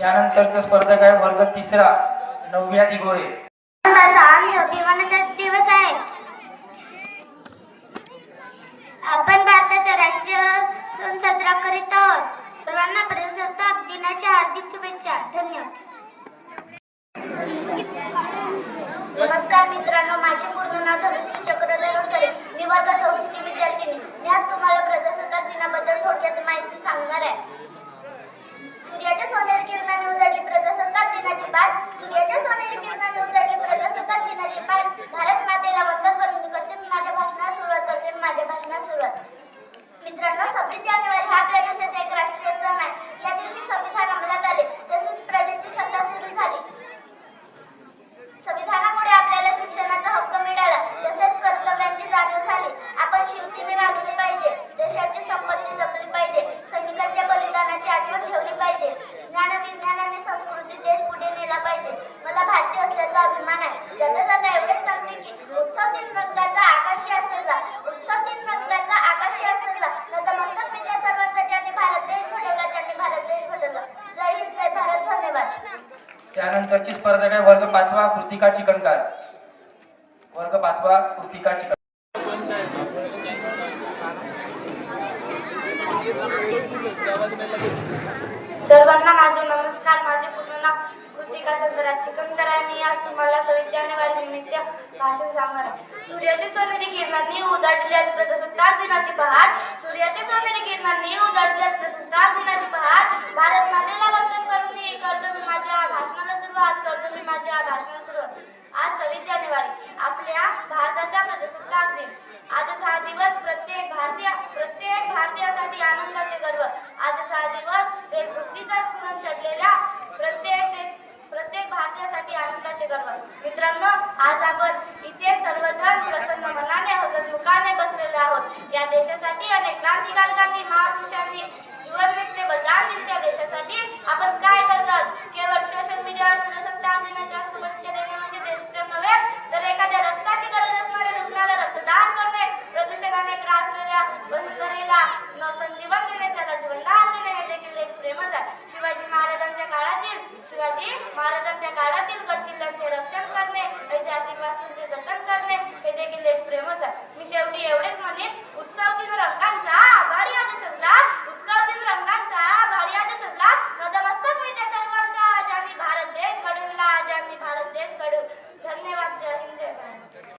त्यानंतरचा स्पर्धक आहे वर्ग तिसरा नवव्या दिगोळे अभिमानाचा दिवस आहे. आपण भारताचा राष्ट्रीय सण साजरा करीत आहोत. सर्वांना प्रजासत्ताक दिनाच्या हार्दिक शुभेच्छा. धन्यवाद. नमस्कार मित्रांनो माझे पूर्ण नाव धनुष्य चक्रधर वसरे मी वर्ग चौथीची विद्यार्थिनी. मी आज तुम्हाला प्रजासत्ताक दिनाबद्दल थोडक्यात माहिती सांगणार आहे सूर्याच्या सोनेरी किरणाने उजाडली प्रजासत्ताक दिनाची पाठ सूर्याच्या सोनेरी किरणाने उजाडली प्रजासत्ताक दिनाची पाठ भारत मातेला वंदन करून करते मी माझ्या भाषणास सुरुवात करते मी सुरुवात. मित्रांनो सव्वीस जानेवारी हा प्रदेशाचा एक राष्ट्रीय सण आहे. या दिवशी संविधान अंमलात आले. तसेच प्रजेची सत्ता सुरू झाली. संविधानामुळे आपल्याला शिक्षणाचा हक्क मिळाला. तसेच कर्तव्यांची जाणीव झाली. आपण शिस्तीने वागली पाहिजे. देशाची संपत्ती जपली पाहिजे. सैनिकांच्या बलिदानाची आठवण ठेवली पाहिजे. ज्ञान विज्ञान आणि संस्कृती देश पुढे नेला पाहिजे. मला भारतीय असल्याचा अभिमान आहे. त्यानंतरची स्पर्धा काय? वर्ग पाचवा कृतिका चिकणकार. वर्ग पाचवा कृतिका चिकन सर्वांना माझे नमस्कार. माझे पूर्ण नाव कृतिका संतराज चिकनकर आहे. मी आज तुम्हाला सव्वीस जानेवारी निमित्त भाषण सांगणार आहे. सूर्याच्या सोनेरी किरणांनी उजाडली आज प्रजासत्ताक दिनाची पहाट. सूर्याच्या सोनेरी किरणांनी उजाडली आज प्रजासत्ताक दिनाची पहाट भारत मातेला वंदन करून हे करतो मी माझ्या भाषणाला सुरुवात करतो मी माझ्या भाषणाला सुरुवात आज सव्वीस जानेवारी. आपल्या भारताचा प्रजासत्ताक दिन. आजचा हा दिवस प्रत्येक भारतीय प्रत्येक भारतीयासाठी आनंदाचे गर्व. आजचा हा दिवस देशभक्तीचा स्मरण चढलेल्या प्रत्येक देश प्रत्येक भारतीयासाठी आनंदाचे गर्व. मित्रांनो आज आपण इथे सर्वजण प्रसन्न मनाने हसतमुखाने बसलेले आहोत. या देशासाठी अनेक क्रांतिकारकांनी महापुरुषांनी शिवाजी महाराजांच्या काळातील गड किल्ल्यांचे रक्षण करणे ऐतिहासिक वास्तूंचे जतन करणे हे देखील देशप्रेमच आहे. मी शेवटी एवढेच म्हणेन